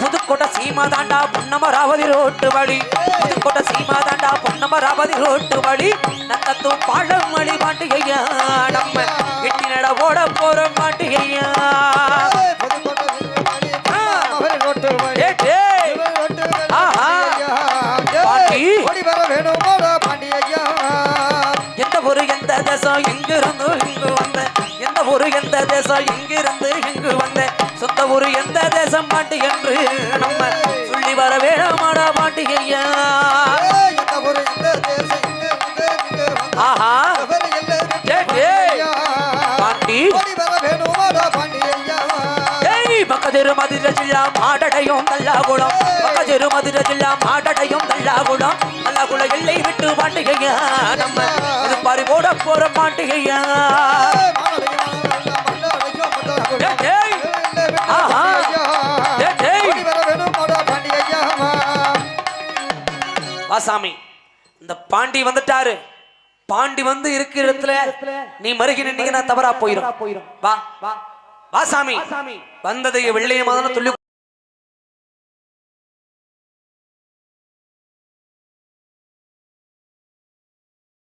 புதுக்கோட்டை சீமா தாண்டா பொன்னமராவதி ரோட்டு வழி. புதுக்கோட்டை சீமா தாண்டா பொன்னமராவதி ரோட்டு வழி. நத்தத்தும் பாழம் வழி மாட்டுகையா நம்ம எட்டி நட ஓட போற மாட்டுகையா டேய், தேசம் எங்கிருந்து இங்கு வந்த? எந்த ஊரு எந்த தேசம் எங்கிருந்து இங்கு வந்த? சொந்த ஊரு எந்த தேசம் பாட்டு என்று நம்ம சொல்லி வர வேணாமாடா ஐயா. ஆஹா. டேய், பாட்டி. பக்கதிரு மதுரை ஜில்லா மாடடையும் தல்லாகுளம். பக்கதிரு மதுரை ஜில்லா மாடடையும் தல்லாகுளம் தல்லாகுளம். எல்லை விட்டு பாண்டிகையா? நம்ம இது பாரி போட போற டேய். வாசாமி இந்த பாண்டி வந்துட்டாரு. பாண்டி வந்து இருக்கிற இடத்துல நீ மருகி நின்னீங்கன்னா தவறா போயிரும். வா வா. சாமி வந்ததை வெள்ளைய மாதிரி துள்ளி